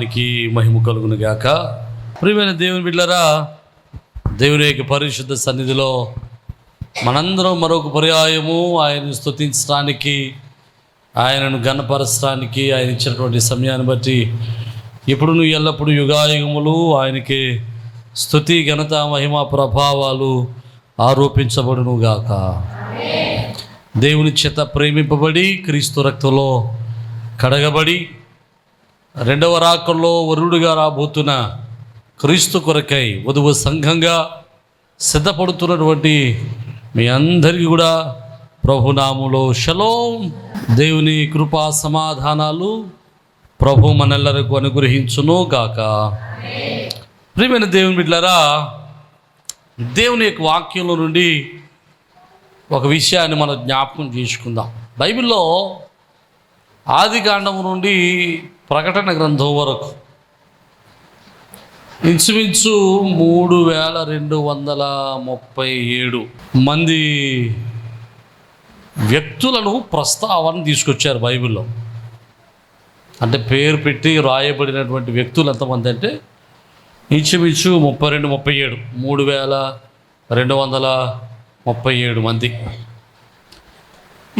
నామానికి మహిమ కలుగును గాక. ప్రియమైన దేవుని బిడ్డరా దేవుని యొక్క పరిశుద్ధ సన్నిధిలో మనందరం మరొక పర్యాయము ఆయనను స్థుతించడానికి ఆయనను గణపరచడానికి ఆయన ఇచ్చినటువంటి సమయాన్ని బట్టి ఇప్పుడు నువ్వు ఎల్లప్పుడూ యుగాయుగములు ఆయనకి స్థుతి ఘనత మహిమ ప్రభావాలు ఆరోపించబడును గాక. దేవుని చేత ప్రేమింపబడి క్రీస్తు రక్తంలో కడగబడి రెండవ రాకల్లో వరుడుగా రాబోతున్న క్రీస్తు కొరకై వధువు సంఘంగా సిద్ధపడుతున్నటువంటి మీ అందరికీ కూడా ప్రభునాములో షలోం. దేవుని కృపా సమాధానాలు ప్రభు మనెల్లరకు అనుగ్రహించును గాక. ప్రియమైన దేవుని బిడ్డలారా దేవుని యొక్క వాక్యంలో నుండి ఒక విషయాన్ని మనం జ్ఞాపకం చేసుకుందాం. బైబిల్లో ఆది కాండము నుండి ప్రకటన గ్రంథం వరకు. ఇంచుమించు మూడు వేల రెండు వందల ముప్పై ఏడు మంది వ్యక్తులను ప్రస్తావన తీసుకొచ్చారు బైబిల్లో. అంటే పేరు పెట్టి రాయబడినటువంటి వ్యక్తులు ఎంతమంది అంటే ఇంచుమించు ముప్పై రెండు ముప్పై ఏడు. మూడు వేల రెండు వందల ముప్పై ఏడు మంది.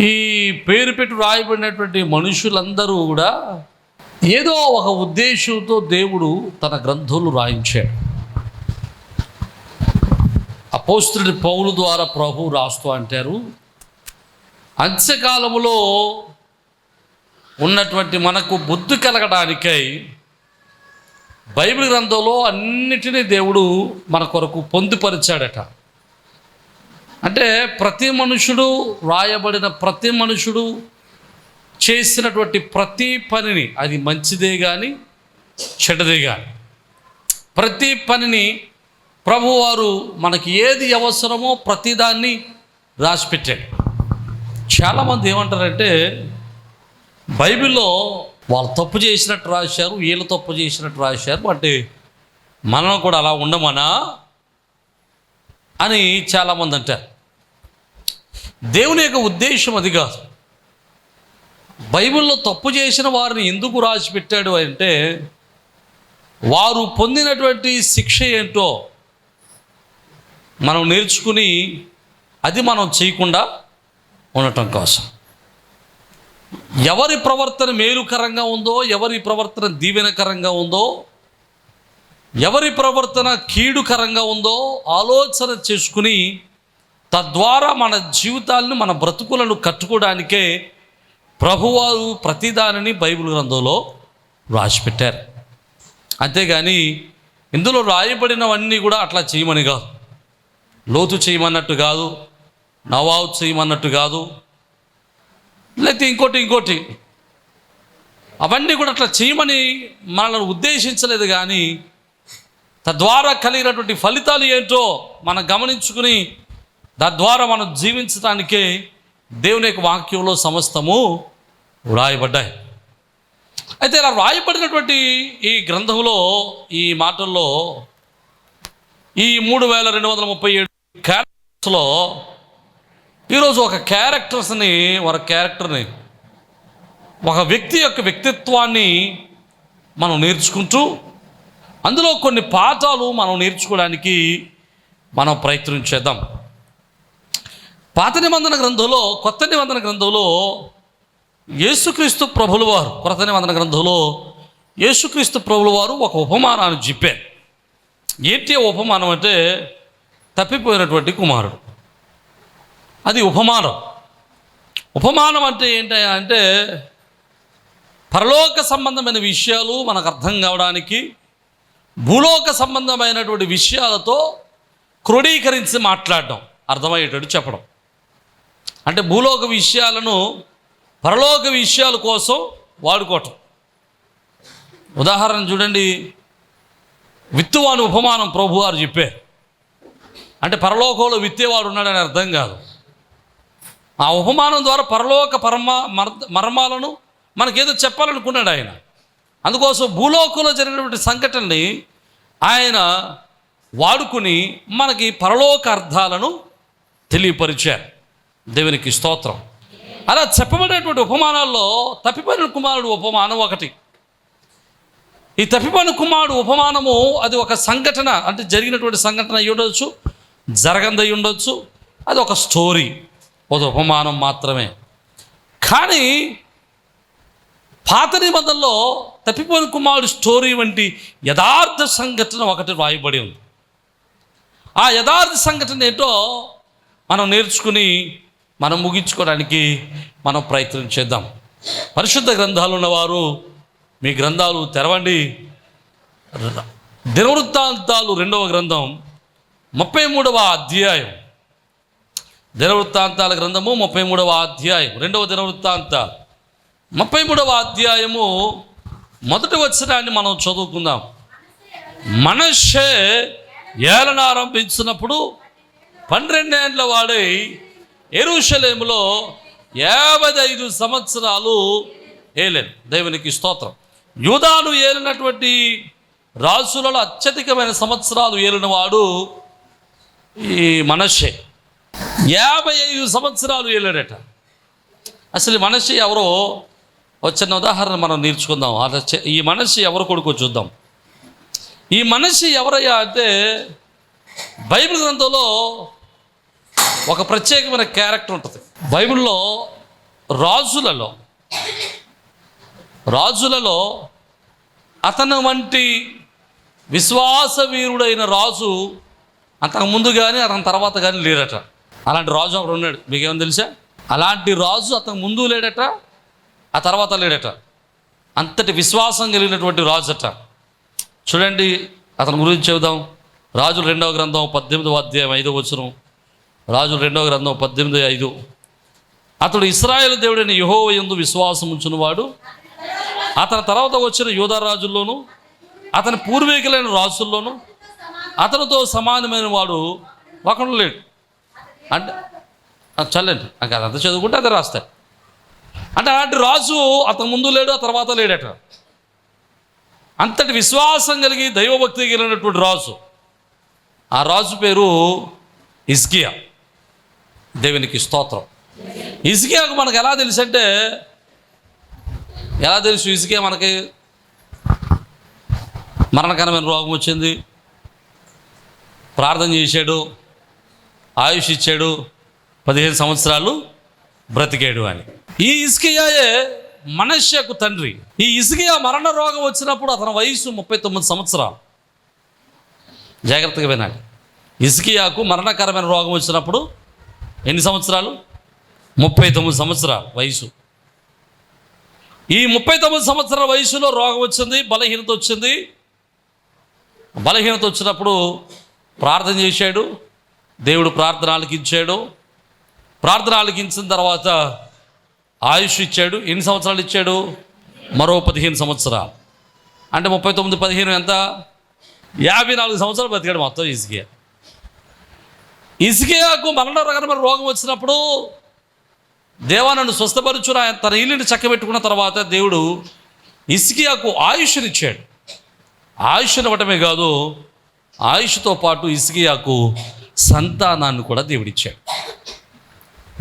ఈ పేరు పెట్టి రాయబడినటువంటి మనుషులందరూ కూడా ఏదో ఒక ఉద్దేశంతో దేవుడు తన గ్రంథంలో రాయించాడు. అపోస్తుడి పౌలు ద్వారా ప్రభు రాస్తూ అంటారు అంత్యకాలములో ఉన్నటువంటి మనకు బుద్ధి కలగడానికై బైబిల్ గ్రంథంలో అన్నిటినీ దేవుడు మన కొరకు పొందుపరిచాడట. అంటే ప్రతి మనుషుడు రాయబడిన ప్రతి మనుషుడు చేసినటువంటి ప్రతి పనిని అది మంచిదే కానీ చెడ్డదే కానీ ప్రతి పనిని ప్రభువారు మనకి ఏది అవసరమో ప్రతిదాన్ని రాసిపెట్టాడు. చాలామంది ఏమంటారంటే బైబిల్లో వాళ్ళు తప్పు చేసినట్టు రాశారు వీళ్ళు తప్పు చేసినట్టు రాశారు అంటే మనం కూడా అలా ఉండమనా అని చాలామంది అంటారు. దేవుని యొక్క ఉద్దేశం అది కాదు. బైబిల్లో తప్పు చేసిన వారిని ఎందుకు రాసి పెట్టాడు అంటే వారు పొందినటువంటి శిక్ష ఏంటో మనం నేర్చుకుని అది మనం చేయకుండా ఉండటం కోసం. ఎవరి ప్రవర్తన మేలుకరంగా ఉందో ఎవరి ప్రవర్తన దీవెనకరంగా ఉందో ఎవరి ప్రవర్తన కీడుకరంగా ఉందో ఆలోచన చేసుకుని తద్వారా మన జీవితాలను మన బ్రతుకులను కట్టుకోవడానికే ప్రభువారు ప్రతిదానిని బైబిల్ గ్రంథంలో రాసిపెట్టారు. అంతేగాని ఇందులో రాయబడినవన్నీ కూడా అట్లా చేయమని కాదు. లోతు చేయమన్నట్టు కాదు నవాబు చేయమన్నట్టు కాదు లేకపోతే ఇంకోటి ఇంకోటి. అవన్నీ కూడా అట్లా చేయమని మనల్ని ఉద్దేశించలేదు కానీ తద్వారా కలిగినటువంటి ఫలితాలు ఏంటో మనం గమనించుకుని తద్వారా మనం జీవించడానికి దేవుని యొక్క వాక్యంలో సమస్తము వ్రాయబడ్డాయి. అయితే ఇలా వ్రాయబడినటువంటి ఈ గ్రంథంలో ఈ మాటల్లో ఈ మూడు వేల రెండు వందల ముప్పై ఏడు క్యారెక్టర్స్లో ఈరోజు ఒక క్యారెక్టర్స్ని ఒక క్యారెక్టర్ని ఒక వ్యక్తి యొక్క వ్యక్తిత్వాన్ని మనం నేర్చుకుంటూ అందులో కొన్ని పాఠాలు మనం నేర్చుకోవడానికి మనం ప్రయత్నం చేద్దాం. పాత నిబంధన గ్రంథంలో కొత్త నిబంధన గ్రంథంలో యేసుక్రీస్తు ప్రభులు వారు కొత్త నిబంధన గ్రంథంలో యేసుక్రీస్తు ప్రభులు వారు ఒక ఉపమానాన్ని చెప్పారు. ఏంటి ఉపమానం అంటే తప్పిపోయినటువంటి కుమారుడు. అది ఉపమానం. ఉపమానం అంటే ఏంటి అంటే పరలోక సంబంధమైన విషయాలు మనకు అర్థం కావడానికి భూలోక సంబంధమైనటువంటి విషయాలతో క్రోడీకరించి మాట్లాడడం అర్థమయ్యేటట్టు చెప్పడం. అంటే భూలోక విషయాలను పరలోక విషయాల కోసం వాడుకోవటం. ఉదాహరణ చూడండి విత్తువాని ఉపమానం ప్రభువారు చెప్పారు. అంటే పరలోకంలో విత్తేవాడు ఉన్నాడని అర్థం కాదు. ఆ ఉపమానం ద్వారా పరలోక పరమ మర్- మర్మాలను మనకేదో చెప్పాలనుకున్నాడు ఆయన. అందుకోసం భూలోకంలో జరిగినటువంటి సంఘటనని ఆయన వాడుకుని మనకి పరలోక అర్థాలను తెలియపరిచారు. దేవునికి స్తోత్రం. అలా చెప్పబడినటువంటి ఉపమానాల్లో తప్పిపోయిన కుమారుడు ఉపమానం ఒకటి. ఈ తప్పిపోయిన కుమారుడు ఉపమానము అది ఒక సంఘటన అంటే జరిగినటువంటి సంఘటన అయి ఉండొచ్చు జరగంది ఉండొచ్చు అది ఒక స్టోరీ ఒక ఉపమానం మాత్రమే. కానీ పాత నిబంధనలో తప్పిపోయిన కుమారుడు స్టోరీ వంటి యథార్థ సంఘటన ఒకటి రాయబడి ఉంది. ఆ యథార్థ సంఘటన ఏంటో మనం నేర్చుకుని మనం ముగించుకోవడానికి మనం ప్రయత్నం చేద్దాం. పరిశుద్ధ గ్రంథాలు ఉన్నవారు మీ గ్రంథాలు తెరవండి. దినవృత్తాంతాలు రెండవ గ్రంథం ముప్పై మూడవ అధ్యాయం. దినవృత్తాంతాల గ్రంథము ముప్పై మూడవ అధ్యాయం. రెండవ దినవృత్తాంత. ముప్పై మూడవ అధ్యాయము మొదటి వచనాన్ని మనం చదువుకుందాం. మనషే ఏలన ఆరంభించినప్పుడు పన్నెండేండ్ల వాడై ఎరుషలేములో యాభై ఐదు సంవత్సరాలు ఏలేను. దేవునికి స్తోత్రం. యూదాను ఏలినటువంటి రాజులలో అత్యధికమైన సంవత్సరాలు ఏలినవాడు ఈ మనషే యాభై ఐదు సంవత్సరాలు ఏలాడట. అసలు ఈ మనిషి ఎవరో? వచ్చిన ఉదాహరణ మనం నేర్చుకుందాం. అలా ఈ మనిషి ఎవరు కొడుకు చూద్దాం. ఈ మనిషి ఎవరయ్యా అంటే బైబిల్ గ్రంథంలో ఒక ప్రత్యేకమైన క్యారెక్టర్ ఉంటుంది. బైబిల్లో రాజులలో రాజులలో అతను వంటి విశ్వాస వీరుడైన రాజు అంతకు ముందు కానీ అతని తర్వాత కానీ లేడట. అలాంటి రాజు ఒకడు ఉన్నాడు. మీకేమో తెలుసా? అలాంటి రాజు అతను ముందు లేడట ఆ తర్వాత లేడట. అంతటి విశ్వాసం కలిగినటువంటి రాజు అట చూడండి అతని గురించి చెబుదాం. రాజు రెండవ గ్రంథం పద్దెనిమిదవ అధ్యాయం ఐదవ వచ్చును రాజులు రెండవ గ్రంథం పద్దెనిమిది ఐదు. అతడు ఇస్రాయేల్ దేవుడైన యహోవ యందు విశ్వాసం ఉంచినవాడు. అతని తర్వాత వచ్చిన యోధా రాజుల్లోనూ అతని పూర్వీకులైన రాజుల్లోనూ అతనితో సమానమైన వాడు ఒకడు లేడు. అంటే చల్లండి. నాకు అదంతా చదువుకుంటే అదే రాస్తాయి. అంటే అలాంటి రాజు అతని ముందు లేడు ఆ తర్వాత లేడట. అంతటి విశ్వాసం కలిగి దైవభక్తి కలిగినటువంటి రాజు. ఆ రాజు పేరు ఇస్కియా దేవునికి స్తోత్రం. ఇసుకేకు మనకు ఎలా తెలుసు అంటే ఎలా తెలుసు ఇసుకే మనకి? మరణకరమైన రోగం వచ్చింది. ప్రార్థన చేశాడు. ఆయుష్ ఇచ్చాడు. పదిహేను సంవత్సరాలు బ్రతికాడు అని. ఈ ఇసుకియాయే మనష్యకు తండ్రి. ఈ ఇసుకియా మరణ రోగం వచ్చినప్పుడు అతని వయసు ముప్పై తొమ్మిది సంవత్సరాలు. జాగ్రత్తగా వినాలి ఇసుకియాకు మరణకరమైన రోగం వచ్చినప్పుడు ఎన్ని సంవత్సరాలు? ముప్పై తొమ్మిది సంవత్సరాలు వయసు. ఈ ముప్పై తొమ్మిది సంవత్సరాల వయసులో రోగం వచ్చింది బలహీనత వచ్చింది. బలహీనత వచ్చినప్పుడు ప్రార్థన చేశాడు దేవుడు ప్రార్థన ఆలకించాడు. ప్రార్థన ఆలకించిన తర్వాత ఆయుష్ ఇచ్చాడు. ఎన్ని సంవత్సరాలు ఇచ్చాడు? మరో పదిహేను సంవత్సరాలు. అంటే ముప్పై తొమ్మిది పదిహేను ఎంత? యాభై నాలుగు సంవత్సరాలు బతికాడు మొత్తం ఈజీగా. ఇసుకయాకు మరణకరమైన రోగం వచ్చినప్పుడు దేవా నన్ను స్వస్థపరచు తన ఇల్లుని చక్కబెట్టుకున్న తర్వాత దేవుడు ఇసుకయాకు ఆయుష్నిచ్చాడు. ఆయుష్ని ఇవ్వటమే కాదు ఆయుష్తో పాటు ఇసుకయాకు సంతానాన్ని కూడా దేవుడిచ్చాడు.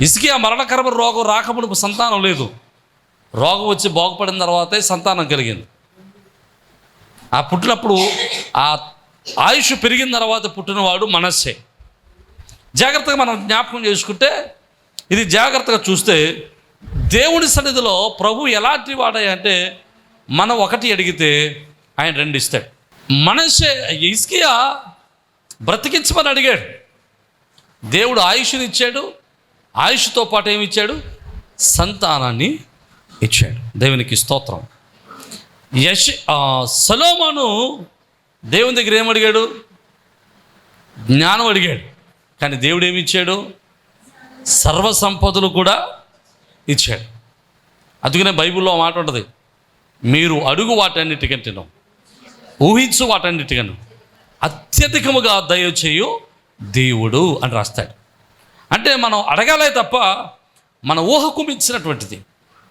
ఇసుకియా మరణకరమైన రోగం రాకమునుపు సంతానం లేదు. రోగం వచ్చి బాగుపడిన తర్వాతే సంతానం కలిగింది. ఆ పుట్టినప్పుడు ఆ ఆయుష్ పెరిగిన తర్వాత పుట్టినవాడు మనస్సే. జాగ్రత్తగా మనం జ్ఞాపకం చేసుకుంటే ఇది జాగ్రత్తగా చూస్తే దేవుని సన్నిధిలో ప్రభు ఎలాంటి వాడాయి అంటే మనం ఒకటి అడిగితే ఆయన రెండు ఇస్తాడు. మనసే ఇస్కియా బ్రతికించమని అడిగాడు. దేవుడు ఆయుష్ని ఇచ్చాడు ఆయుష్తో పాటు ఏమి ఇచ్చాడు? సంతానాన్ని ఇచ్చాడు. దేవునికి స్తోత్రం. యశ్ సలోమను దేవుని దగ్గర ఏమడిగాడు? జ్ఞానం అడిగాడు. కానీ దేవుడు ఏమి ఇచ్చాడు? సర్వ సంపదలు కూడా ఇచ్చాడు. అందుకనే బైబిల్లో మాట ఉంటుంది. మీరు అడుగు వాటన్నిటికంటేను ఊహించు వాటన్నిటికను అత్యధికముగా దయచేయు దేవుడు అని రాస్తాడు. అంటే మనం అడగాలే తప్ప మన ఊహకు మించినటువంటిది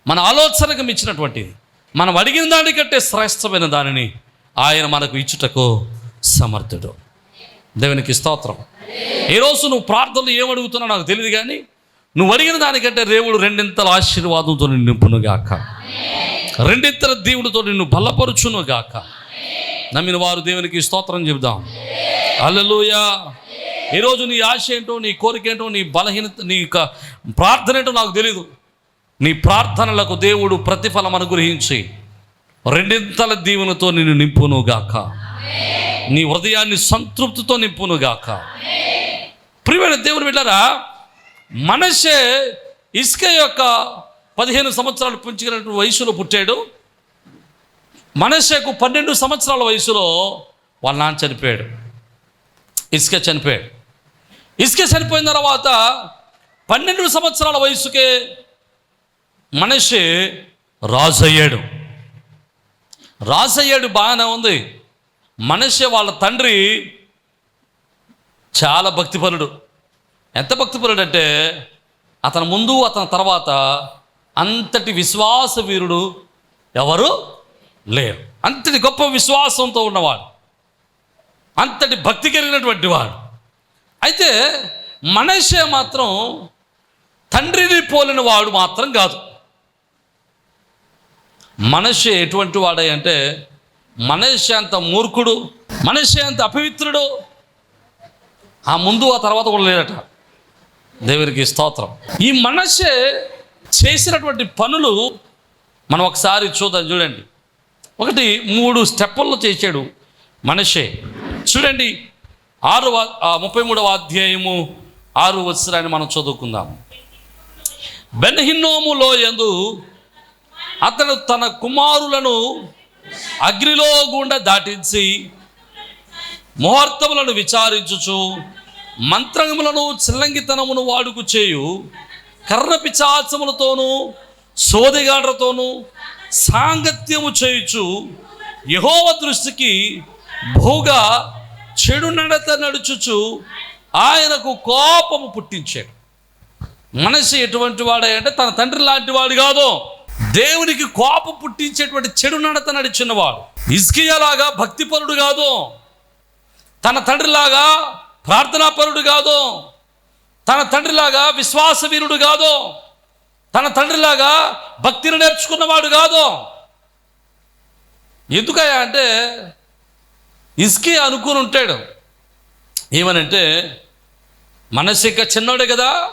మన ఆలోచనకు మించినటువంటిది మనం అడిగిన దానికంటే శ్రేష్టమైన దానిని ఆయన మనకు ఇచ్చుటకు సమర్థుడు. దేవునికి స్తోత్రం. ఈరోజు నువ్వు ప్రార్థనలు ఏమడుగుతున్నావు నాకు తెలియదు కానీ నువ్వు అడిగిన దానికంటే దేవుడు రెండింతల ఆశీర్వాదంతో నిన్ను నింపునుగాక. రెండింతల దేవుడితో నిన్ను బలపరుచునుగాక. నమ్మిన వారు దేవునికి స్తోత్రం చెబుదాం. అల్లెలుయా ఈరోజు నీ ఆశ ఏంటో నీ కోరిక ఏంటో నీ బలహీనత నీ యొక్క ప్రార్థన ఏంటో నాకు తెలియదు నీ ప్రార్థనలకు దేవుడు ప్రతిఫలం అనుగ్రహించి రెండింతల దీవెనతో నిన్ను నింపునుగాక. నీ హృదయాన్ని సంతృప్తితో నింపునుగాక. ప్రియమైన దేవుని బిడ్డారా మనషే ఇసుక యొక్క పదిహేను సంవత్సరాలు పుంచుకున్నటువంటి వయసులో పుట్టాడు. మనషేకు పన్నెండు సంవత్సరాల వయసులో వాళ్ళ నాన్న చనిపోయాడు. ఇసుక చనిపోయాడు. ఇసుక చనిపోయిన తర్వాత పన్నెండు సంవత్సరాల వయసుకే మనిషి రాజయ్యాడు. అయ్యాడు అయ్యాడు బాగానే ఉంది. మనిషి వాళ్ళ తండ్రి చాలా భక్తిపరుడు. ఎంత భక్తిపరుడు అంటే అతని ముందు అతని తర్వాత అంతటి విశ్వాస వీరుడు ఎవరు? లేరు. అంతటి గొప్ప విశ్వాసంతో ఉన్నవాడు. అంతటి భక్తి కలిగినటువంటి వాడు. అయితే మనషే మాత్రం తండ్రిని పోలిన వాడు మాత్రం కాదు. మనషే ఎటువంటి వాడే అంటే మనషే అంత మూర్ఖుడు మనషే అంత అపవిత్రుడు. ఆ ముందు ఆ తర్వాత కూడా లేడట. దేవునికి స్తోత్రం. ఈ మనషే చేసినటువంటి పనులు మనం ఒకసారి చూద్దాం చూడండి. ఒకటి మూడు స్టెప్పుల్లో చేశాడు మనిషే. చూడండి ఆరు ముప్పై మూడవ అధ్యాయము ఆరు వచ్చిరాన్ని మనం చదువుకుందాం. బెన్హిన్నోములో యందు అతడు తన కుమారులను అగ్నిలో గుండా దాటించి ముహూర్తములను విచారించుచు మంత్రములను చిల్లంగితనమును వాడుకు చేయు కర్ర పిచాచములతోనూ సోదిగాడ్రతోనూ సాంగత్యము చేయుచు యహోవ దృష్టికి భూగా చెడు నడత నడుచుచు ఆయనకు కోపము పుట్టించాడు మనిషి ఎటువంటి వాడే అంటే తన తండ్రి లాంటి వాడు కాదు. దేవునికి కోపం పుట్టించేటువంటి చెడు నడత నడిచినవాడు. ఇస్కియలాగా భక్తిపరుడు కాదు. తన తండ్రిలాగా ప్రార్థనాపరుడు కాదు. తన తండ్రిలాగా విశ్వాసవీరుడు కాదు. తన తండ్రిలాగా భక్తిని నేర్చుకున్నవాడు కాదు. ఎందుకయ్యా అంటే ఇసుకి అనుకుని ఉంటాడు. ఏమనంటే మనసు ఇంకా చిన్నోడే కదా.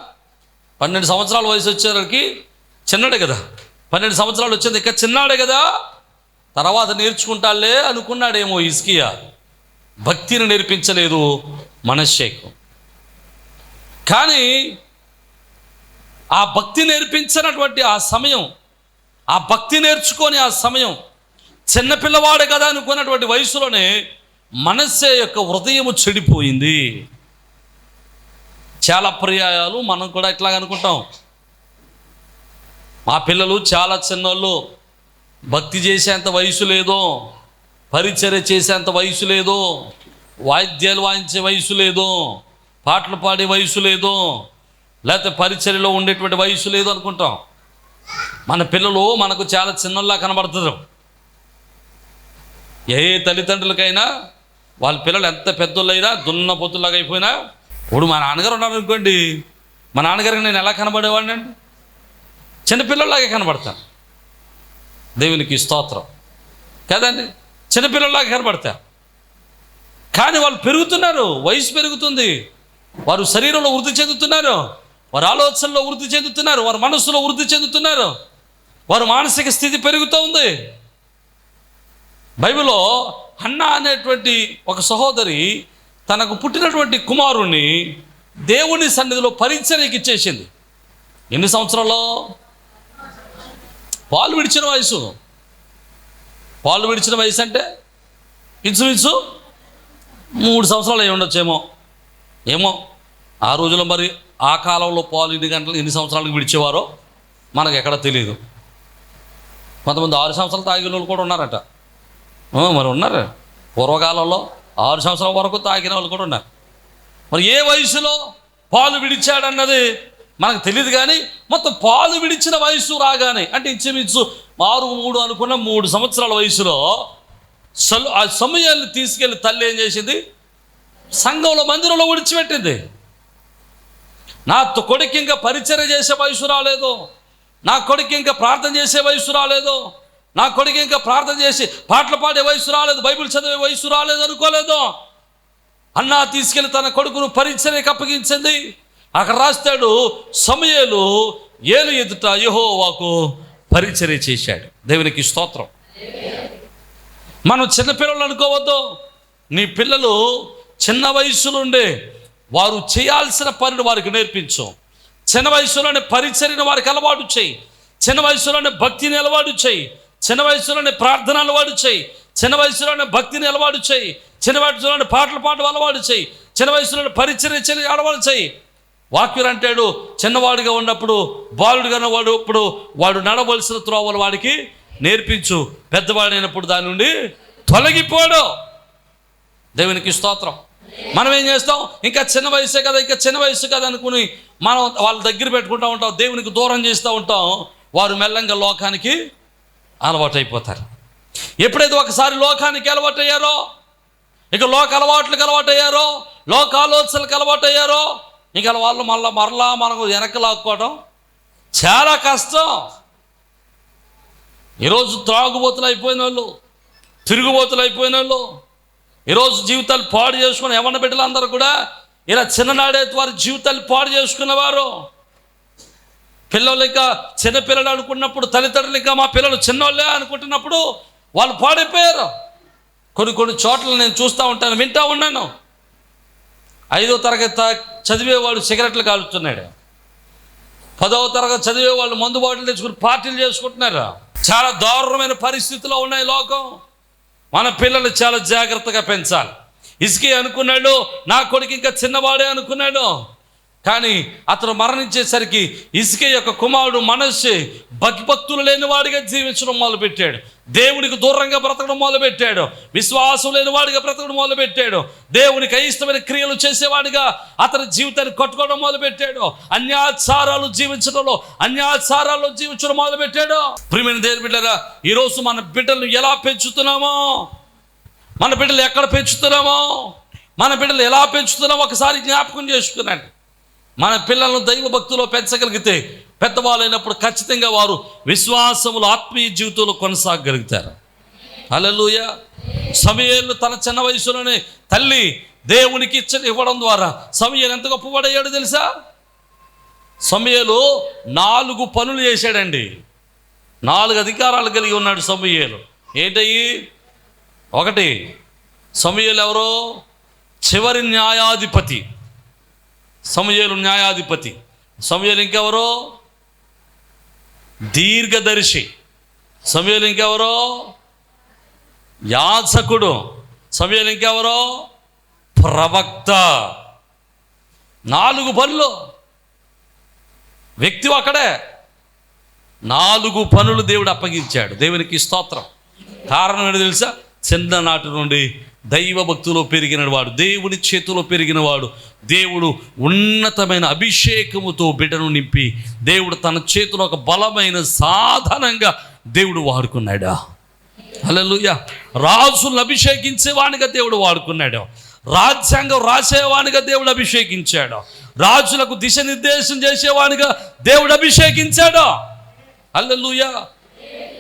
పన్నెండు సంవత్సరాల వయసు వచ్చేసరికి చిన్నడే కదా. పన్నెండు సంవత్సరాలు వచ్చింది. ఇంకా చిన్నాడే కదా. తర్వాత నేర్చుకుంటాలే అనుకున్నాడేమో ఇస్కియా భక్తిని నేర్పించలేదు మనశ్శేఖం కానీ ఆ భక్తి నేర్పించినటువంటి ఆ సమయం ఆ భక్తి నేర్చుకొని ఆ సమయం చిన్నపిల్లవాడే కదా అనుకున్నటువంటి వయసులోనే మనస్సే యొక్క హృదయము చెడిపోయింది. చాలా పర్యాయాలు మనం కూడా ఇట్లాగ అనుకుంటాం. మా పిల్లలు చాలా చిన్నోళ్ళు. భక్తి చేసేంత వయసు లేదో. పరిచర్య చేసేంత వయసు లేదో. వాయిద్యాలు వాయించే వయసు లేదో. పాటలు పాడే వయసు లేదో. లేకపోతే పరిచర్యలో ఉండేటువంటి వయసు లేదు అనుకుంటాం. మన పిల్లలు మనకు చాలా చిన్నలా కనబడుతున్నారు. ఏ తల్లిదండ్రులకైనా వాళ్ళ పిల్లలు ఎంత పెద్దోళ్ళైనా దున్న పొత్తులాగా అయిపోయినా. ఇప్పుడు మా నాన్నగారు ఉన్నారు అనుకోండి మా నాన్నగారికి నేను ఎలా కనబడేవాడిని అండి? చిన్నపిల్లలాగే కనబడతారు. దేవునికి స్తోత్రం. కదండి? చిన్నపిల్లలాగా కనబడతా కానీ వాళ్ళు పెరుగుతున్నారు. వయసు పెరుగుతుంది. వారు శరీరంలో వృద్ధి చెందుతున్నారు. వారి ఆలోచనలో వృద్ధి చెందుతున్నారు. వారి మనస్సులో వృద్ధి చెందుతున్నారు. వారు మానసిక స్థితి పెరుగుతూ ఉంది. బైబిల్లో అన్నా అనేటువంటి ఒక సహోదరి తనకు పుట్టినటువంటి కుమారుణ్ణి దేవుని సన్నిధిలో పరిచర్యకి ఇచ్చేసింది. ఎన్ని సంవత్సరాల్లో? పాలు విడిచిన వయసు. పాలు విడిచిన వయసు అంటే ఇంచుమించు మూడు సంవత్సరాలు అయి ఉండొచ్చేమో. ఏమో? ఆ రోజుల్లో మరి ఆ కాలంలో పాలు ఎన్ని గంటలు ఎన్ని సంవత్సరాలకు విడిచేవారో మనకు ఎక్కడ తెలియదు కొంతమంది ఆరు సంవత్సరాలు తాగిన వాళ్ళు కూడా ఉన్నారట. మరి ఉన్నారు. పూర్వకాలంలో ఆరు సంవత్సరాల వరకు తాగిన వాళ్ళు కూడా ఉన్నారు. మరి ఏ వయసులో పాలు విడిచాడన్నది మనకు తెలియదు కానీ మొత్తం పాలు విడిచిన వయసు రాగానే అంటే ఇంచుమించు ఆరు మూడు అనుకున్న మూడు సంవత్సరాల వయసులో సలు ఆ సమయాన్ని తీసుకెళ్ళి తల్లి ఏం చేసింది? సంఘంలో మందిరంలో విడిచిపెట్టింది. నా కొడుకు ఇంకా పరిచయం చేసే వయసు రాలేదు. నా కొడుకు ఇంకా ప్రార్థన చేసే వయసు రాలేదు. నా కొడుకు ఇంకా ప్రార్థన చేసి పాటలు పాడే వయసు రాలేదు బైబిల్ చదివే వయసు రాలేదు అనుకోలేదు. అన్నా తీసుకెళ్ళి తన కొడుకును పరిచర్యకు అప్పగించింది. అక్కడ రాస్తాడు సమయలు ఏలు ఎదుట యెహోవాకు పరిచర్య చేశాడు. దేవునికి స్తోత్రం. మనం చిన్నపిల్లలు అనుకోవద్దు. నీ పిల్లలు చిన్న వయసులోండే వారు చేయాల్సిన పనిని వారికి నేర్పించు. చిన్న వయసులోనే పరిచర్యను వారికి అలవాటు చేయి. చిన్న వయసులోనే భక్తిని అలవాటు చేయి. చిన్న వయసులోనే ప్రార్థన అలవాటు చేయి. చిన్న వయసులోనే భక్తిని అలవాటు చేయి. చిన్న వయసులోనే పాటలు పాడడం అలవాటు చేయి. చిన్న వయసులోనే పరిచర్య చేయ అలవాటు చేయి. వాక్యులు అంటాడు చిన్నవాడిగా ఉన్నప్పుడు బాలుడుగా ఉన్నవాడు ఇప్పుడు వాడు నడవలసిన త్రోవలు వాడికి నేర్పించు. పెద్దవాడైనప్పుడు దాని నుండి తొలగిపోడు. దేవునికి స్తోత్రం. మనం ఏం చేస్తాం? ఇంకా చిన్న వయసే కదా ఇంకా చిన్న వయసు కదా అనుకుని మనం వాళ్ళ దగ్గర పెట్టుకుంటూ ఉంటాం దేవునికి దూరం చేస్తూ ఉంటాం. వారు మెల్లంగా లోకానికి అలవాటు అయిపోతారు ఎప్పుడైతే ఒకసారి లోకానికి అలవాటు అయ్యారో ఇక లోక అలవాట్లకు అలవాటు అయ్యారో లోక ఆలోచనలకు అలవాటు అయ్యారో ఇంకా వాళ్ళు మళ్ళీ మరలా మనకు వెనక్కి లాక్కోవడం చాలా కష్టం. ఈరోజు త్రాగుబోతులు అయిపోయిన వాళ్ళు తిరుగుబోతులు అయిపోయిన వాళ్ళు ఈరోజు జీవితాలు పాడు చేసుకుని ఎవరిని బిడ్డలందరూ కూడా ఇలా చిన్ననాడే వారి జీవితాలు పాడు చేసుకున్నవారు. పిల్లలు ఇంకా చిన్నపిల్లలు అనుకున్నప్పుడు తల్లిదండ్రులు ఇంకా మా పిల్లలు చిన్నోళ్ళే అనుకుంటున్నప్పుడు వాళ్ళు పాడైపోయారు. కొన్ని కొన్ని చోట్ల నేను చూస్తూ ఉంటాను వింటూ ఉన్నాను. ఐదో తరగతి చదివేవాడు సిగరెట్లు కాలుస్తున్నాడు పదవ తరగతి చదివేవాళ్ళు మందు బాటిల్ తెచ్చుకుని పార్టీలు చేసుకుంటున్నారు. చాలా దారుణమైన పరిస్థితిలో ఉన్నాయి లోకం. మన పిల్లలు చాలా జాగ్రత్తగా పెంచాలి. ఇసుకే అనుకున్నాడు నా కొడుకు ఇంకా చిన్నవాడే అనుకున్నాడు. కానీ అతను మరణించేసరికి ఇసుకే యొక్క కుమారుడు మనస్సు భక్తిభక్తులు లేని వాడిగా జీవించడం మొదలుపెట్టాడు. దేవునికి దూరంగా బ్రతకడం మొదలుపెట్టాడు. విశ్వాసం లేని వాడిగా బ్రతకడం మొదలుపెట్టాడు. దేవునికి అయిష్టమైన క్రియలు చేసేవాడిగా అతని జీవితాన్ని కట్టుకోవడం మొదలుపెట్టాడు. అన్యాచారాలు జీవించడంలో అన్యాచారాల్లో జీవించడం మొదలుపెట్టాడు. ప్రియమైన దేవుని బిడ్డరా ఈరోజు మన బిడ్డలను ఎలా పెంచుతున్నామో? మన బిడ్డలు ఎక్కడ పెంచుతున్నామో? మన బిడ్డలు ఎలా పెంచుతున్నామో ఒకసారి జ్ఞాపకం చేసుకున్నాను మన పిల్లలను దైవ భక్తిలో పెంచగలిగితే పెద్దవాళ్ళైనప్పుడు ఖచ్చితంగా వారు విశ్వాసములు ఆత్మీయ జీవితంలో కొనసాగగలుగుతారు. అలలుయ సమయంలో తన చిన్న వయసులోనే తల్లి దేవునికి ఇచ్చని ఇవ్వడం ద్వారా సమయాలు ఎంత గొప్పవాడయ్యాడు తెలుసా? సమయాలు నాలుగు పనులు చేశాడండి. నాలుగు అధికారాలు కలిగి ఉన్నాడు సమయలు. ఏంటయ్యి? ఒకటి సమయలు ఎవరో? చివరి న్యాయాధిపతి. సమయలు న్యాయాధిపతి. సమయలు ఇంకెవరో? దీర్ఘదర్శి. సమయలు ఇంకెవరో? యాచకుడు సమయలు ఇంకెవరో? ప్రవక్త. నాలుగు పనులు. వ్యక్తి అక్కడే నాలుగు పనులు దేవుడు అప్పగించాడు. దేవునికి స్తోత్రం. కారణం ఏంటో తెలుసా? చిన్ననాటి నుండి దైవ భక్తిలో పెరిగిన వాడు దేవుని చేతిలో పెరిగినవాడు దేవుడు ఉన్నతమైన అభిషేకముతో బిడ్డను నింపి దేవుడు తన చేతిలో ఒక బలమైన సాధనంగా దేవుడు వాడుకున్నాడా? హల్లెలూయా. రాజులను అభిషేకించేవానిగా దేవుడు వాడుకున్నాడు. రాజ్యాంగం రాసేవానిగా దేవుడు అభిషేకించాడు. రాజులకు దిశనిర్దేశం చేసేవానిగా దేవుడు అభిషేకించాడు. అల్లెలుయ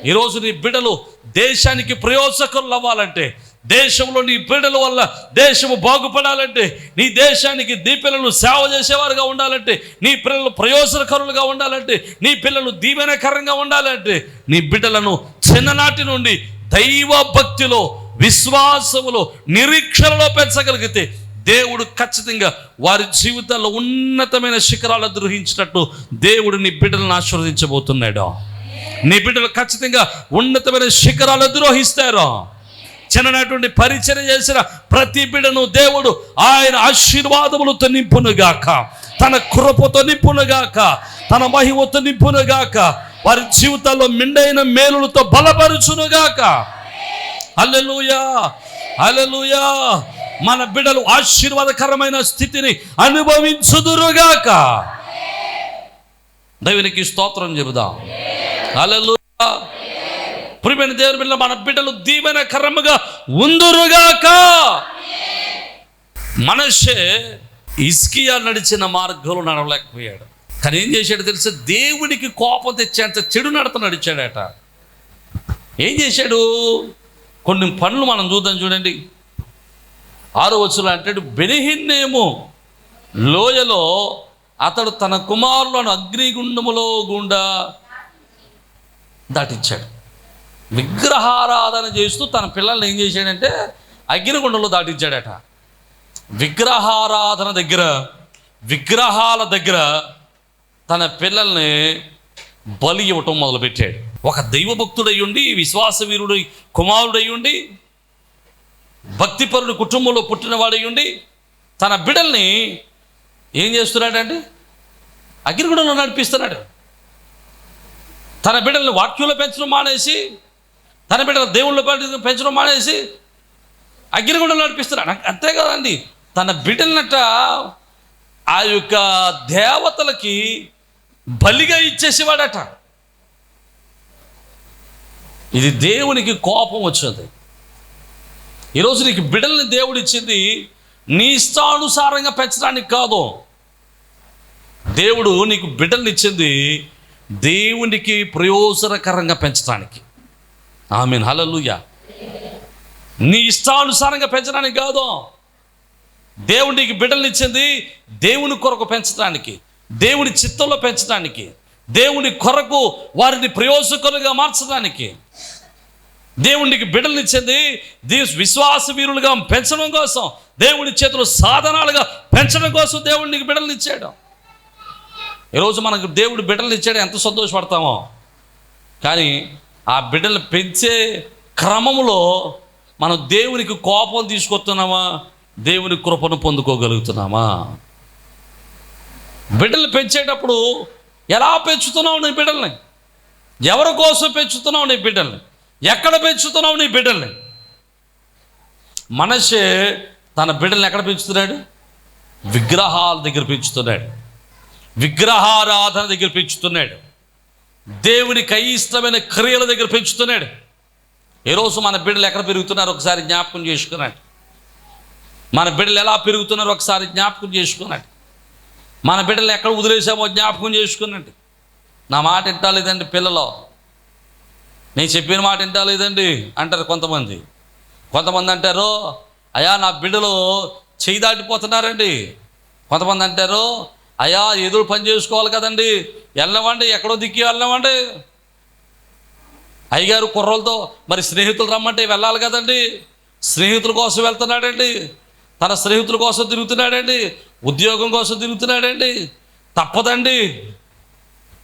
ఈరోజు నీ బిడ్డలు దేశానికి ప్రయోజకులు అవ్వాలంటే దేశంలో నీ పీడల వల్ల దేశము బాగుపడాలంటే నీ దేశానికి నీ పిల్లలు సేవ చేసేవారుగా ఉండాలంటే నీ పిల్లలు ప్రయోజనకరులుగా ఉండాలంటే నీ పిల్లలు దీవెనకరంగా ఉండాలంటే నీ బిడ్డలను చిన్ననాటి నుండి దైవ భక్తిలో విశ్వాసములో నిరీక్షణలో పెంచగలిగితే దేవుడు ఖచ్చితంగా వారి జీవితాల్లో ఉన్నతమైన శిఖరాలు ద్రోహించినట్టు దేవుడు నీ బిడ్డలను ఆశీర్వదించబోతున్నాడు? నీ బిడ్డలు ఖచ్చితంగా ఉన్నతమైన శిఖరాలు అధిరోహిస్తారు? చిన్నటువంటి పరిచయం చేసిన ప్రతి బిడను దేవుడు ఆయన ఆశీర్వాదములతో నింపునుగాక. తన కృపతో నింపునుగాక. తన మహిమతో నింపునుగాక. వారి జీవితాల్లో మిండైన మేలులతో బలపరుచునుగాక. అల్లెలుయా అల్లెలుయా మన బిడ్డలు ఆశీర్వాదకరమైన స్థితిని అనుభవించుదురుగాక. దేవునికి స్తోత్రం చెబుదాం. అల్లెలుయా ప్రియమైన దేవుని బిడ్డ మన బిడ్డలు దీవెనకరముగా ఉందురుగాక. మనషే ఇస్కియా నడిచిన మార్గంలో నడవలేకపోయాడు. కానీ ఏం చేశాడు తెలిసి? దేవుడికి కోపం తెచ్చేంత చెడు నడత నడిచాడట. ఏం చేశాడు? కొన్ని పనులు మనం చూద్దాం చూడండి. ఆరో వచ్చులు అంటాడు బెనిహిన్నేమో లోయలో అతడు తన కుమారులను అగ్నిగుండములో గుండా దాటించాడు. విగ్రహారాధన చేస్తూ తన పిల్లల్ని ఏం చేశాడంటే అగ్నిగుండంలో దాటించాడట. విగ్రహారాధన దగ్గర విగ్రహాల దగ్గర తన పిల్లల్ని బలి ఇవ్వటం మొదలుపెట్టాడు. ఒక దైవభక్తుడై ఉండి విశ్వాస వీరుడు కుమారుడై ఉండి భక్తిపరుడు కుటుంబంలో పుట్టినవాడై ఉండి తన బిడల్ని ఏం చేస్తున్నాడండి అగ్నిగుండంలో నడిపిస్తున్నాడు. తన బిడ్డల్ని వాక్యంలో పెంచడం మానేసి తన బిడ్డలు దేవుళ్ళు పెంచడం మానేసి అగ్నిగుండం నడిపిస్తున్నాడు అంతే కదండి. తన బిడ్డలనట ఆ యొక్క దేవతలకి బలిగా ఇచ్చేసేవాడట. ఇది దేవునికి కోపం వచ్చింది ఈరోజు నీకు బిడ్డల్ని దేవుడు ఇచ్చింది నీ ఇష్టానుసారంగా పెంచడానికి కాదు. దేవుడు నీకు బిడ్డల్ని ఇచ్చింది దేవునికి ప్రయోజనకరంగా పెంచడానికి. ఆమె హలలుయ నీ ఇష్టానుసారంగా పెంచడానికి కాదు. దేవుడికి బిడ్డలనిచ్చింది దేవుని కొరకు పెంచడానికి దేవుని చిత్తంలో పెంచడానికి దేవుని కొరకు వారిని ప్రయోజకులుగా మార్చడానికి. దేవునికి బిడ్డలనిచ్చింది దీ విశ్వాస వీరులుగా పెంచడం కోసం దేవుని చేతులు సాధనాలుగా పెంచడం కోసం దేవుడికి బిడ్డలనిచ్చాడు ఈరోజు మనకు దేవుడు బిడ్డలనిచ్చాడు ఎంత సంతోషపడతామో. కానీ ఆ బిడ్డలు పెంచే క్రమంలో మనం దేవునికి కోపం తీసుకొస్తున్నామా? దేవుని కృపను పొందుకోగలుగుతున్నామా? బిడ్డలు పెంచేటప్పుడు ఎలా పెంచుతున్నావు నీ బిడ్డల్ని? ఎవరి కోసం పెంచుతున్నావు నీ బిడ్డల్ని? ఎక్కడ పెంచుతున్నావు నీ బిడ్డల్ని? మనిషి తన బిడ్డల్ని ఎక్కడ పెంచుతున్నాడు? విగ్రహాల దగ్గర పెంచుతున్నాడు. విగ్రహారాధన దగ్గర పెంచుతున్నాడు. దేవునికి అయిష్టమైన క్రియల దగ్గర పెంచుతున్నాడు. ఈరోజు మన బిడ్డలు ఎక్కడ పెరుగుతున్నారు ఒకసారి జ్ఞాపకం చేసుకున్నాడు. మన బిడ్డలు ఎలా పెరుగుతున్నారో ఒకసారి జ్ఞాపకం చేసుకున్నాడు. మన బిడ్డలు ఎక్కడ వదిలేసామో జ్ఞాపకం చేసుకున్నాడు. నా మాట వింటాలేదండి పిల్లలు. నేను చెప్పిన మాట వింటాలేదండి అంటారు కొంతమంది. కొంతమంది అంటారు అయ్యా నా బిడ్డలు చేయి దాటిపోతున్నారండి. కొంతమంది అంటారు అయ్యా ఎదురు పని చేసుకోవాలి కదండి. వెళ్ళవండి ఎక్కడో దిక్కి వెళ్ళవండి అయ్యగారు కుర్రలతో మరి స్నేహితులు రమ్మంటే వెళ్ళాలి కదండి. స్నేహితుల కోసం వెళ్తున్నాడండి. తన స్నేహితుల కోసం తిరుగుతున్నాడండి. ఉద్యోగం కోసం తిరుగుతున్నాడండి. తప్పదండి.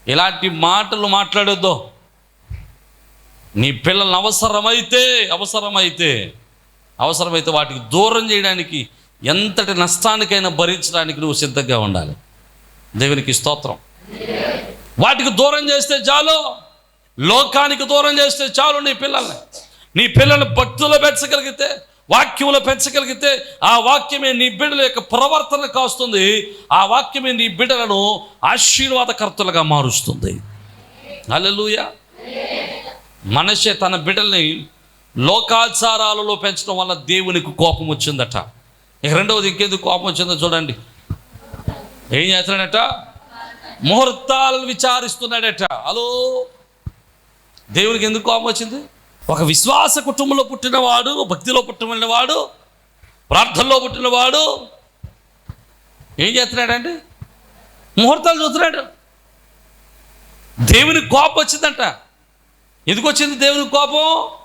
ఇలాంటి మాటలు మాట్లాడొద్దు. నీ పిల్లల్ని అవసరమైతే అవసరమైతే అవసరమైతే వాటికి దూరం చేయడానికి ఎంతటి నష్టానికైనా భరించడానికి నువ్వు సిద్ధంగా ఉండాలి. దేవునికి స్తోత్రం. వాటికి దూరం చేస్తే చాలు లోకానికి దూరం చేస్తే చాలు నీ పిల్లల్ని. నీ పిల్లల్ని భక్తులు పెంచగలిగితే వాక్యంలో పెంచగలిగితే ఆ వాక్యమే నీ బిడ్డల యొక్క ప్రవర్తన కాస్తుంది. ఆ వాక్యమే నీ బిడ్డలను ఆశీర్వాదకర్తలుగా మారుస్తుంది. అల్లెలుయ మనషే తన బిడ్డల్ని లోకాచారాలలో పెంచడం వల్ల దేవునికి కోపం వచ్చిందట. ఇక రెండవది ఇంకెందుకు కోపం వచ్చిందో చూడండి. ఏం చేస్తున్నాడట? ముహూర్తాలు విచారిస్తున్నాడట. హలో? దేవునికి ఎందుకు కోపం వచ్చింది? ఒక విశ్వాస కుటుంబంలో పుట్టినవాడు భక్తిలో పుట్టినవాడు ప్రార్థనలో పుట్టినవాడు ఏం చేస్తున్నాడండి? ముహూర్తాలు చూస్తున్నాడు. దేవునికి కోపం వచ్చిందంట. ఎందుకు వచ్చింది దేవునికి కోపం?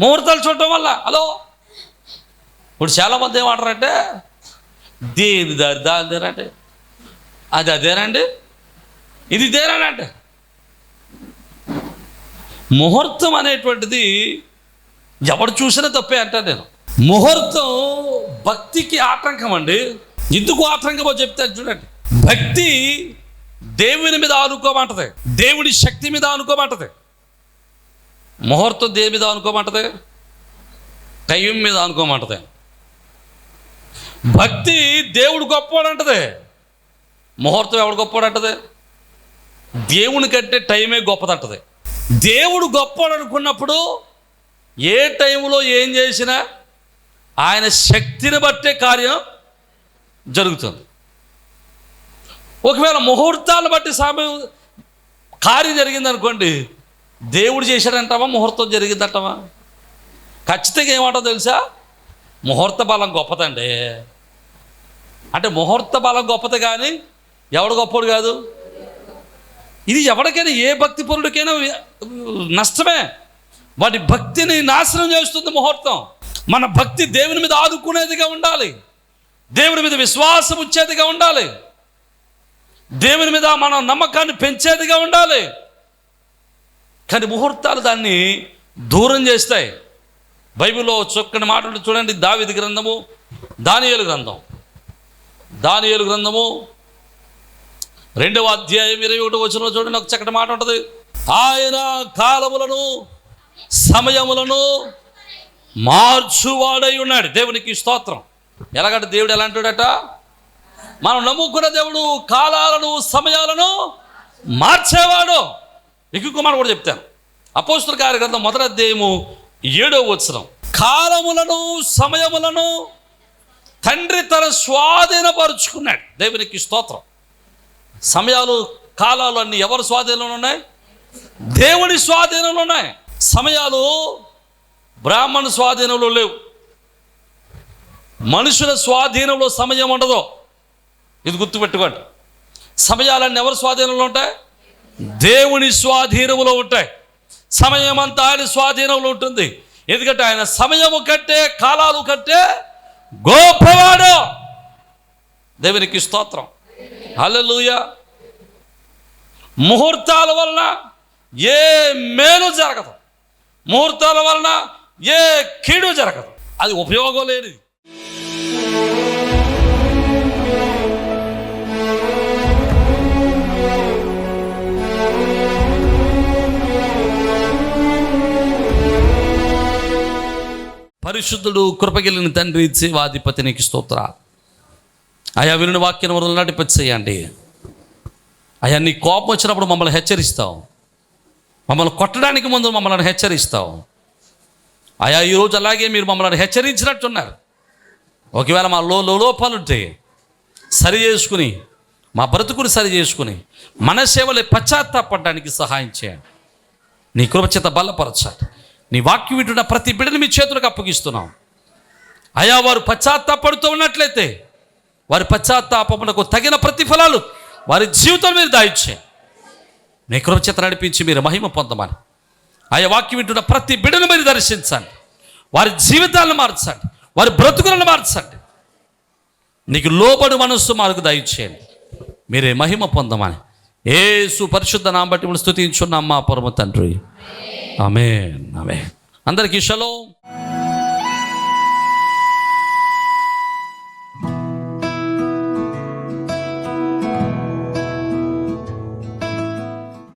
ముహూర్తాలు చూడటం వల్ల. హలో? ఇప్పుడు చాలామంది ఏమంటారంటే దేని దారి దాని దేనంటే అది అదేనండి? ఇది ఇదేనంటే. ముహూర్తం అనేటువంటిది ఎవడు చూసినా తప్పే అంటాను నేను. ముహూర్తం భక్తికి ఆటంకం అండి. ఎందుకు ఆటంకమో చెప్తాను చూడండి. భక్తి దేవుని మీద ఆనుకోమంటది. దేవుడి శక్తి మీద ఆనుకోమంటది. ముహూర్తం దేని మీద అనుకోమంటది టైం మీద అనుకోమంటది భక్తి దేవుడు గొప్పవాడంటది. ముహూర్తం ఎవడు గొప్పవాడంటది దేవుని కంటే టైమే గొప్పదంటది. దేవుడు గొప్పవాడు అనుకున్నప్పుడు ఏ టైంలో ఏం చేసినా ఆయన శక్తిని బట్టే కార్యం జరుగుతుంది. ఒకవేళ ముహూర్తాలను బట్టి సమయం కార్యం జరిగింది అనుకోండి దేవుడు చేశాడంటావా? ముహూర్తం జరిగిందంటావా? ఖచ్చితంగా ఏమంటో తెలుసా? ముహూర్త బలం గొప్పదండి. అంటే ముహూర్త బలం గొప్పది కానీ ఎవడు గొప్పడు కాదు? ఇది ఎవరికైనా ఏ భక్తి పరుడికైనా నష్టమే. వాటి భక్తిని నాశనం చేస్తుంది ముహూర్తం. మన భక్తి దేవుని మీద ఆదుకునేదిగా ఉండాలి. దేవుని మీద విశ్వాసం వచ్చేదిగా ఉండాలి. దేవుని మీద మన నమ్మకాన్ని పెంచేదిగా ఉండాలి. కానీ ముహూర్తాలు దాన్ని దూరం చేస్తాయి. బైబిల్లో చొక్కని మాటలు చూడండి. దావిది గ్రంథము దానియలు గ్రంథం. దానియలు గ్రంథము రెండవ అధ్యాయం ఇరవై ఒకటి వచ్చిన చూడండి ఒక చక్కటి మాట ఉంటుంది. ఆయన కాలములను సమయములను మార్చువాడై ఉన్నాడు. దేవునికి స్తోత్రం. ఎలాగంటే దేవుడు ఎలా మనం నమ్ముకున్న దేవుడు కాలాలను సమయాలను మార్చేవాడు. ఇంకొక మాట కూడా చెప్తాను. అపోస్తుల కార్య గ్రంథం మొదటి అధ్యాయము ఏడో వచనం. కాలములను సమయములను తండ్రి తన స్వాధీనపరుచుకున్నాడు. దేవునికి స్తోత్రం. సమయాలు కాలాలు అన్ని ఎవరి స్వాధీనంలో ఉన్నాయి? దేవుడి స్వాధీనంలో ఉన్నాయి. సమయాలు బ్రాహ్మణ స్వాధీనంలో లేవు. మనుషుల స్వాధీనంలో సమయం ఉండదు. ఇది గుర్తుపెట్టుకోండి. సమయాలన్నీ ఎవరి స్వాధీనంలో ఉంటాయి? దేవుని స్వాధీనంలో ఉంటాయి. సమయం అంతా ఆయన స్వాధీనంలో ఉంటుంది. ఎందుకంటే ఆయన సమయము కట్టే కాలాలు కట్టే గోపవాడు దేవునికి స్తోత్రం. హలలుయ ముహూర్తాల వలన ఏ మేలు జరగదు. ముహూర్తాల వలన ఏ కీడు జరగదు. అది ఉపయోగం లేనిది. పరిశుద్ధుడు కృపగిలిన తండ్రి శివాధిపతి నీకు స్తోత్రాలు. అయా వినుని వాక్యం వల్ల నడిపించేయండి. అయ్యా నీ కోపం వచ్చినప్పుడు మమ్మల్ని హెచ్చరిస్తావు. మమ్మల్ని కొట్టడానికి ముందు మమ్మల్ని హెచ్చరిస్తావు. అయా ఈరోజు అలాగే మీరు మమ్మల్ని హెచ్చరించినట్టున్నారు. ఒకవేళ మా లో లోపాలుంటే సరి చేసుకుని మా బ్రతుకుని సరి చేసుకుని మన సేవలే పశ్చాత్తాపడడానికి సహాయం చేయండి. నీ కృపచేత బలపరచాలి నీ వాక్యం వింటున్న ప్రతి బిడ్డని మీ చేతులకు అప్పగిస్తున్నాం. అయా వారు పశ్చాత్తాపడుతూ ఉన్నట్లయితే వారి పశ్చాత్తాపమునకు తగిన ప్రతిఫలాలు వారి జీవితం మీద దాయిచ్చే. నీ కృపచేత నడిపించి మీరు మహిమ పొందమని. ఆయా వాక్యం వింటున్న ప్రతి బిడ్డను మీరు దర్శించండి. వారి జీవితాలను మార్చండి. వారి బ్రతుకులను మార్చండి. నీకు లోబడి మనస్సు మాకు దయచేయండి. మీరే మహిమ పొందమని. ఏ సుపరిశుద్ధ నామ బట్టి స్థుతించున్నాం మా పరమ తండ్రి. ఆమె ఆమె అందరికీ షలో.